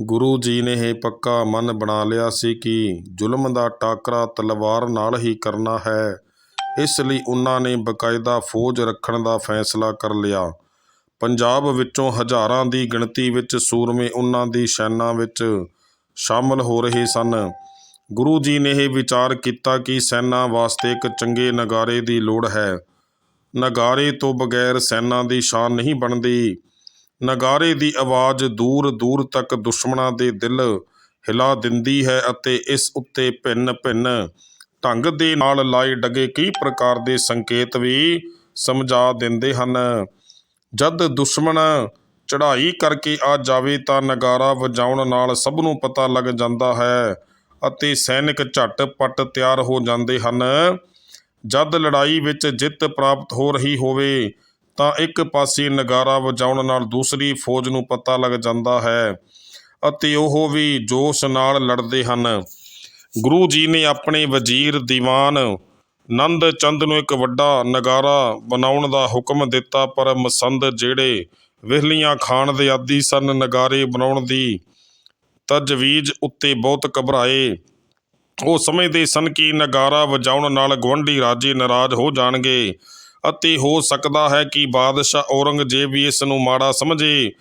ਗੁਰੂ ਜੀ ਨੇ ਇਹ ਪੱਕਾ ਮਨ ਬਣਾ ਲਿਆ ਸੀ ਕਿ ਜ਼ੁਲਮ ਦਾ ਟਾਕਰਾ ਤਲਵਾਰ ਨਾਲ ਹੀ ਕਰਨਾ ਹੈ। ਇਸ ਲਈ ਉਹਨਾਂ ਨੇ ਬਕਾਇਦਾ ਫੌਜ ਰੱਖਣ ਦਾ ਫੈਸਲਾ ਕਰ ਲਿਆ। ਪੰਜਾਬ ਵਿੱਚੋਂ ਹਜ਼ਾਰਾਂ ਦੀ ਗਿਣਤੀ ਵਿੱਚ ਸੂਰਮੇ ਉਹਨਾਂ ਦੀ ਸੈਨਾ ਵਿੱਚ ਸ਼ਾਮਲ ਹੋ ਰਹੇ ਸਨ। ਗੁਰੂ ਜੀ ਨੇ ਇਹ ਵਿਚਾਰ ਕੀਤਾ ਕਿ ਸੈਨਾ ਵਾਸਤੇ ਇੱਕ ਚੰਗੇ ਨਗਾਰੇ ਦੀ ਲੋੜ ਹੈ। ਨਗਾਰੇ ਤੋਂ ਬਗੈਰ ਸੈਨਾ ਦੀ ਸ਼ਾਨ ਨਹੀਂ ਬਣਦੀ। ਨਗਾਰੇ ਦੀ ਆਵਾਜ਼ ਦੂਰ ਦੂਰ ਤੱਕ ਦੁਸ਼ਮਣਾਂ ਦੇ ਦਿਲ ਹਿਲਾ ਦਿੰਦੀ ਹੈ ਅਤੇ ਇਸ ਉੱਤੇ ਭਿੰਨ ਭਿੰਨ ਢੰਗ ਦੇ ਨਾਲ ਲਾਏ ਡਗੇ ਕਈ ਪ੍ਰਕਾਰ ਦੇ ਸੰਕੇਤ ਵੀ ਸਮਝਾ ਦਿੰਦੇ ਹਨ। ਜਦ ਦੁਸ਼ਮਣ ਚੜ੍ਹਾਈ ਕਰਕੇ ਆ ਜਾਵੇ ਤਾਂ ਨਗਾਰਾ ਵਜਾਉਣ ਨਾਲ ਸਭ ਨੂੰ ਪਤਾ ਲੱਗ ਜਾਂਦਾ ਹੈ ਅਤੇ ਸੈਨਿਕ ਝਟ-ਪਟ ਤਿਆਰ ਹੋ ਜਾਂਦੇ ਹਨ। ਜਦ ਲੜਾਈ ਵਿੱਚ ਜਿੱਤ ਪ੍ਰਾਪਤ ਹੋ ਰਹੀ ਹੋਵੇ ਤਾਂ ਇੱਕ ਪਾਸੇ ਨਗਾਰਾ ਵਜਾਉਣ ਨਾਲ ਦੂਸਰੀ ਫੌਜ ਨੂੰ ਪਤਾ ਲੱਗ ਜਾਂਦਾ ਹੈ ਅਤੇ ਉਹ ਵੀ ਜੋਸ਼ ਨਾਲ ਲੜਦੇ ਹਨ। ਗੁਰੂ ਜੀ ਨੇ ਆਪਣੇ ਵਜ਼ੀਰ ਦੀਵਾਨ ਨੰਦ ਚੰਦ ਨੂੰ ਇੱਕ ਵੱਡਾ ਨਗਾਰਾ ਬਣਾਉਣ ਦਾ ਹੁਕਮ ਦਿੱਤਾ, ਪਰ ਮਸੰਦ ਜਿਹੜੇ ਵਿਹਲੀਆਂ ਖਾਣ ਦੇ ਆਦੀ ਸਨ, ਨਗਾਰੇ ਬਣਾਉਣ ਦੀ ਤਜਵੀਜ਼ ਉੱਤੇ ਬਹੁਤ ਘਬਰਾਏ। ਉਹ ਸਮਝਦੇ ਸਨ ਕਿ ਨਗਾਰਾ ਵਜਾਉਣ ਨਾਲ ਗਵੰਡੀ ਰਾਜੇ ਨਾਰਾਜ਼ ਹੋ ਜਾਣਗੇ। ਅਤੇ ਹੋ ਸਕਦਾ ਹੈ ਕਿ ਬਾਦਸ਼ਾਹ ਔਰੰਗਜ਼ੇਬ ਵੀ ਇਸ ਨੂੰ ਮਾੜਾ ਸਮਝੇ।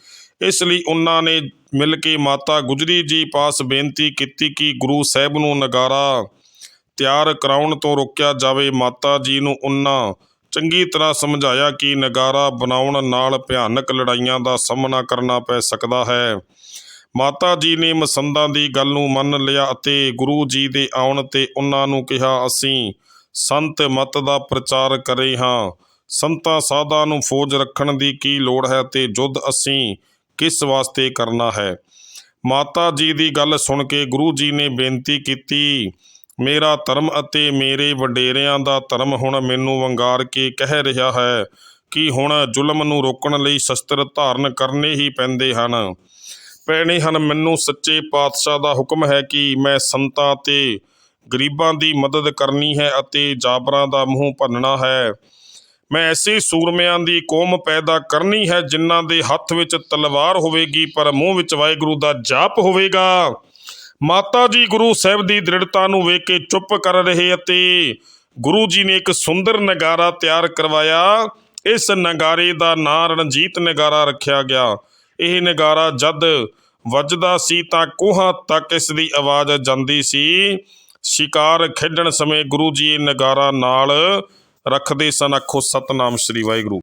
ਇਸ ਲਈ ਉਹਨਾਂ ਨੇ ਮਿਲ ਕੇ ਮਾਤਾ ਗੁਜਰੀ ਜੀ ਪਾਸ ਬੇਨਤੀ ਕੀਤੀ ਕਿ ਗੁਰੂ ਸਾਹਿਬ ਨੂੰ ਨਗਾਰਾ ਤਿਆਰ ਕਰਾਉਣ ਤੋਂ ਰੋਕਿਆ ਜਾਵੇ। ਮਾਤਾ ਜੀ ਨੂੰ ਉਹਨਾਂ ਚੰਗੀ ਤਰ੍ਹਾਂ ਸਮਝਾਇਆ ਕਿ ਨਗਾਰਾ ਬਣਾਉਣ ਨਾਲ ਭਿਆਨਕ ਲੜਾਈਆਂ ਦਾ ਸਾਹਮਣਾ ਕਰਨਾ ਪੈ ਸਕਦਾ ਹੈ। ਮਾਤਾ ਜੀ ਨੇ ਮਸੰਦਾਂ ਦੀ ਗੱਲ ਨੂੰ ਮੰਨ ਲਿਆ ਅਤੇ ਗੁਰੂ ਜੀ ਦੇ ਆਉਣ ਤੇ ਉਹਨਾਂ ਨੂੰ ਕਿਹਾ, ਅਸੀਂ ਸੰਤ ਮਤ ਦਾ ਪ੍ਰਚਾਰ ਕਰੇ ਹਾਂ। ਸੰਤਾਂ ਸਾਧਾਂ ਨੂੰ ਫੌਜ ਰੱਖਣ ਦੀ ਕੀ ਲੋੜ ਹੈ ਤੇ ਯੁੱਧ ਅਸੀਂ ਕਿਸ ਵਾਸਤੇ ਕਰਨਾ ਹੈ? ਮਾਤਾ ਜੀ ਦੀ ਗੱਲ ਸੁਣ ਕੇ ਗੁਰੂ ਜੀ ਨੇ ਬੇਨਤੀ ਕੀਤੀ, ਮੇਰਾ ਧਰਮ ਅਤੇ ਮੇਰੇ ਵਡੇਰਿਆਂ ਦਾ ਧਰਮ ਹੁਣ ਮੈਨੂੰ ਵੰਗਾਰ ਕੇ ਕਹਿ ਰਿਹਾ ਹੈ ਕਿ ਹੁਣ ਜ਼ੁਲਮ ਨੂੰ ਰੋਕਣ ਲਈ ਸ਼ਸਤਰ ਧਾਰਨ ਕਰਨੇ ਹੀ ਪੈਂਦੇ ਹਨ। ਪੈਣੇ ਹਨ। ਮੈਨੂੰ ਸੱਚੇ ਪਾਤਸ਼ਾਹ ਦਾ ਹੁਕਮ ਹੈ ਕਿ ਮੈਂ ਸੰਤਾਂ ਤੇ ਗਰੀਬਾਂ ਦੀ ਮਦਦ ਕਰਨੀ ਹੈ ਅਤੇ ਜਾਬਰਾਂ ਦਾ ਮੂੰਹ ਭੰਨਣਾ ਹੈ। ਮੈਂ ਐਸੇ ਸੂਰਮਿਆਂ ਦੀ ਕੌਮ ਪੈਦਾ ਕਰਨੀ ਹੈ ਜਿਨ੍ਹਾਂ ਦੇ ਹੱਥ ਵਿੱਚ ਤਲਵਾਰ ਹੋਵੇਗੀ, ਪਰ ਮੂੰਹ ਵਿੱਚ ਵਾਹਿਗੁਰੂ ਦਾ ਜਾਪ ਹੋਵੇਗਾ। ਮਾਤਾ ਜੀ ਗੁਰੂ ਸਾਹਿਬ ਦੀ ਦ੍ਰਿੜਤਾ ਨੂੰ ਵੇਖ ਕੇ ਚੁੱਪ ਕਰ ਰਹੇ ਅਤੇ ਗੁਰੂ ਜੀ ਨੇ ਇੱਕ ਸੁੰਦਰ ਨਗਾਰਾ ਤਿਆਰ ਕਰਵਾਇਆ। ਇਸ ਨਗਾਰੇ ਦਾ ਨਾਂ ਰਣਜੀਤ ਨਗਾਰਾ ਰੱਖਿਆ ਗਿਆ। ਇਹ ਨਗਾਰਾ ਜਦ ਵੱਜਦਾ ਸੀ ਤਾਂ ਕੋਹਾਂ ਤੱਕ ਇਸ ਦੀ ਆਵਾਜ਼ ਜਾਂਦੀ ਸੀ। ਸ਼ਿਕਾਰ ਖੇਡਣ ਸਮੇਂ ਗੁਰੂ ਜੀ ਨਗਾਰਾ ਨਾਲ ਰੱਖਦੇ ਸਨ। ਆਖੋ ਸਤਨਾਮ ਸ੍ਰੀ ਵਾਹਿਗੁਰੂ।